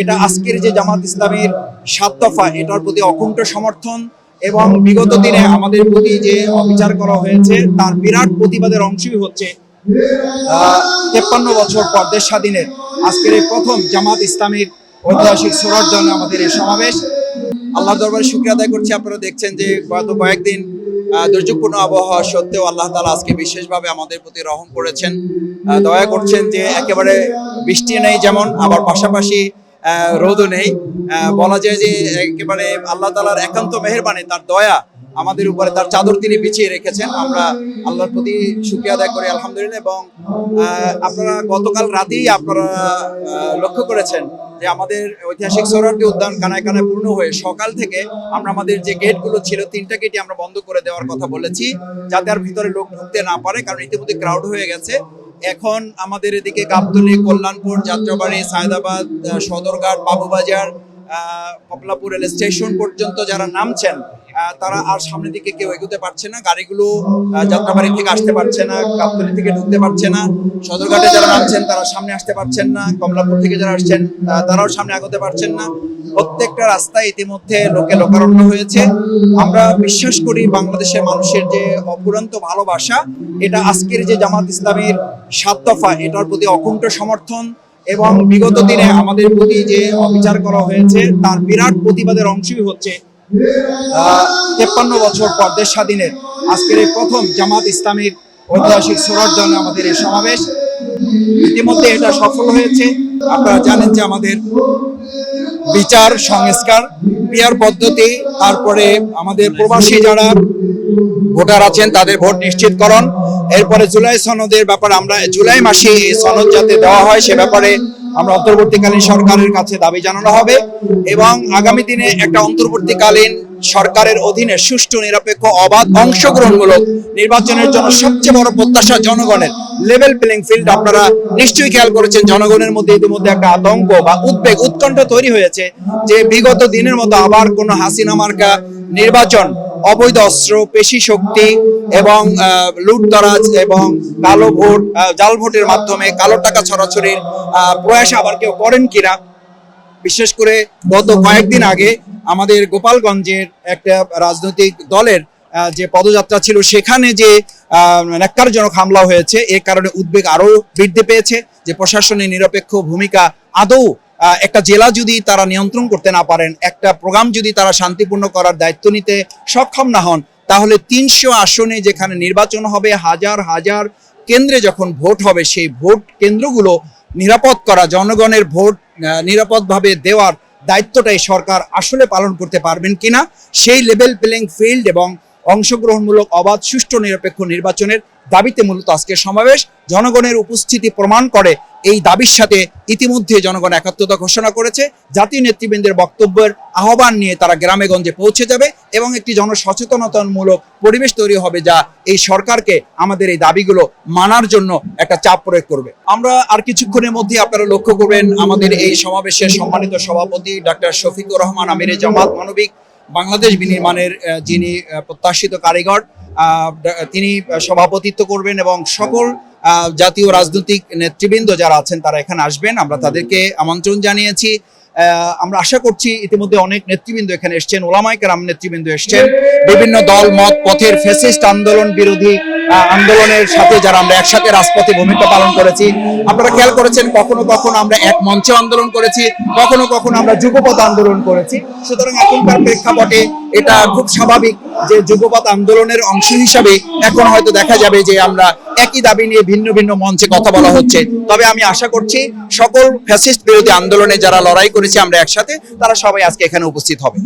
এটা আজকের যে জামাত ইসলামের সাত দফা, এটার প্রতি অকুণ্ঠ সমর্থন এবং বিগত দিনে আমাদের প্রতি যে অবিচার করা হয়েছে, তার বিরাট প্রতিবাদের অংশই হচ্ছে তেপ্পান্ন বছর পর দেশ স্বাধীনের আজকের এই প্রথম জামাত ইসলামের ঐতিহাসিক সোরার জন্য আমাদের এই সমাবেশ। আল্লাহ দরবারে শুক্রিয়া আদায় করছি। আপনারা দেখছেন যে গত কয়েকদিন দুর্যোগপূর্ণ আবহাওয়া সত্ত্বেও আল্লাহ তালা আজকে বিশেষভাবে আমাদের প্রতি রহম করেছেন। দয়া করছেন যে একেবারে বৃষ্টি নেই যেমন, আবার পাশাপাশি রোদও নেই। বলা যায় যে একেবারে আল্লাহ তালার একান্ত মেহেরবানি তার দয়া আমাদের উপরে, তার চাদর তিনি বিছিয়ে রেখেছেন। আমরা আল্লাহর প্রতি শুক্রিয়া আদায় করি, আলহামদুলিল্লাহ। এবং আপনারা গতকাল রাতেই আপনারা লক্ষ্য করেছেন যে আমাদের ঐতিহাসিক সৌরাটি উদ্যান কানায় কানায় পূর্ণ হয়ে সকাল থেকে আমরা আমাদের যে গেটগুলো ছিল, তিনটা গেটই আমরা বন্ধ করে দেওয়ার কথা বলেছি, যাতে আর ভিতরে লোক ঢুকতে না পারে, কারণ ইতিমধ্যে ক্রাউড হয়ে গেছে। এখন আমাদের এদিকে গাবতলী কল্যাণপুর যাত্রাবাড়ি সায়দাবাদ সদরঘাট বাবুবাজার আহ, কমলাপুর রেল স্টেশন পর্যন্ত যারা নামছেন তারা আর সামনের দিকে কেউ এগোতে পারছে না, গাড়িগুলো যাত্রাবাড়ি থেকে আসতে পারছে না, গাবতলী থেকে ঢুকতে পারছে না, সদরঘাটে যারা নামছেন তারা সামনে আসতে পারছেন না, কমলাপুর থেকে যারা আসছেন তারাও সামনে আগাতে পারছেন না। প্রত্যেকটা রাস্তায় ইতিমধ্যে লোকে লোকারণ্য হয়েছে। আমরা বিশ্বাস করি বাংলাদেশের মানুষের যে অপুরন্ত ভালোবাসা, এটা আজকের যে জামাত ইসলামের সাত দফা, এটার প্রতি অকুণ্ঠ সমর্থন এবং বিগত দিনে আমাদের প্রতি যে অবিচার করা হয়েছে, তার বিরাট প্রতিবাদের অংশই হচ্ছে তেপ্পান্ন বছর পর দেশ স্বাধীনের আজকের এই প্রথম জামাত ইসলামের ঐতিহাসিক জন্য আমাদের এই সমাবেশ। ইতিমধ্যে এটা সফল হয়েছে। আপনারা জানেন যে আমাদের বিচার, সংস্কার পিয়ার পদ্ধতি, তারপরে আমাদের প্রবাসী যারা ভোটার আছেন, তাদের ভোট নিশ্চিতকরণ। এরপরে জুলাই সনদের ব্যাপারে আমরা জুলাই মাসে এই সনদ যাতে দেওয়া হয়, সে ব্যাপারে আমরা অন্তর্বর্তীকালীন সরকারের কাছে দাবি জানানো হবে এবং আগামী দিনে একটা অন্তর্বর্তীকালীন সরকারের অধীনে সুষ্ঠু, নিরপেক্ষ, অবাধ, অংশগ্রহণমূলক নির্বাচনের জন্য সবচেয়ে বড় প্রত্যাশা জনগণের। লেভেল প্লেইং ফিল্ড আপনারা নিশ্চয়ই খেয়াল করেছেন, জনগণের মধ্যে ইতিমধ্যে একটা আতঙ্ক বা উদ্বেগ, উৎকণ্ঠ তৈরি হয়েছে যে বিগত দিনের মতো আবার কোনো হাসিনা মার্কা নির্বাচন অবৈধ অস্ত্র, পেশি শক্তি এবং লুটতরাজ এবং কালো ভোট জাল ভোটের মাধ্যমে কালো টাকা ছড়াছড়ির প্রয়াস আবার কেউ করেন কিনা? বিশেষ করে গত কয়েকদিন আগে আমাদের গোপালগঞ্জের একটা রাজনৈতিক দলের যে পদযাত্রা ছিল, সেখানে যে ন্যাক্কারজনক হামলা হয়েছে, এ কারণে উদ্বেগ আরও বৃদ্ধি পেয়েছে যে প্রশাসনের নিরপেক্ষ ভূমিকা আদৌ একটা জেলা যদি তারা নিয়ন্ত্রণ করতে না পারেন, একটা প্রোগ্রাম যদি তারা শান্তিপূর্ণ করার দায়িত্ব নিতে সক্ষম না হন, তাহলে তিনশো আসনে যেখানে নির্বাচন হবে, হাজার হাজার কেন্দ্রে যখন ভোট হবে, সেই ভোট কেন্দ্রগুলো নিরাপদ করা, জনগণের ভোট নিরাপদভাবে দেওয়ার দায়িত্বটাই সরকার আসলে পালন করতে পারবেন কিনা, সেই লেভেল প্লেইং ফিল্ড এবং অংশগ্রহণমূলক অবাধ, সুষ্ঠু, নিরপেক্ষ নির্বাচনের দাবিতে মূলত আজকের সমাবেশ। জনগণের উপস্থিতি প্রমাণ করে এই দাবির সাথে ইতিমধ্যে জনগণ একাত্মতা ঘোষণা করেছে। জাতীয় নেতৃবৃন্দের বক্তব্যের আহ্বান নিয়ে তারা গ্রামে গঞ্জে পৌঁছে যাবে এবং একটি জনসচেতনতামূলক পরিবেশ তৈরি হবে যা এই সরকারকে আমাদের এই দাবিগুলো মানার জন্য একটা চাপ প্রয়োগ করবে। আমরা আর কিছুক্ষণের মধ্যে আপনারা লক্ষ্য করবেন আমাদের এই সমাবেশের সম্মানিত সভাপতি ডাক্তার শফিকুর রহমান আমিরে জামাত মানবিক বাংলাদেশ বিনির্মাণের যিনি প্রত্যাশিত কারিগর তিনি সভাপতিত্ব করবেন এবং সকল জাতীয় রাজনৈতিক নেতৃবৃন্দ যারা আছেন তারা এখানে আসবেন। আমরা তাদেরকে আমন্ত্রণ জানিয়েছি। আমরা আশা করছি ইতিমধ্যে অনেক নেতৃবৃন্দ এখানে এসছেন, ওলামাই কেরাম নেতৃবৃন্দ এসছেন। বিভিন্ন দল, মত, পথের ফেসিস্ট আন্দোলন বিরোধী আন্দোলনের সাথে যারা আমরা একসাথে রাজপথে ভূমিকা পালন করেছি। আপনারা খেয়াল করেছেন, কখনো কখনো আমরা এক মঞ্চে আন্দোলন করেছি, কখনো কখনো আমরা যুগপথ আন্দোলন করেছি। সুতরাং এখনকার প্রেক্ষাপটে এটা খুব স্বাভাবিক। যে যুগপাত আন্দোলনের অংশ হিসাবে এখন হয়তো দেখা যাবে যে আমরা একই দাবি নিয়ে ভিন্ন ভিন্ন মঞ্চে কথা বলা হচ্ছে। তবে আমি আশা করছি সকল ফ্যাসিস্ট বিরোধী আন্দোলনে যারা লড়াই করেছে আমরা একসাথে, তারা সবাই আজকে এখানে উপস্থিত হবে।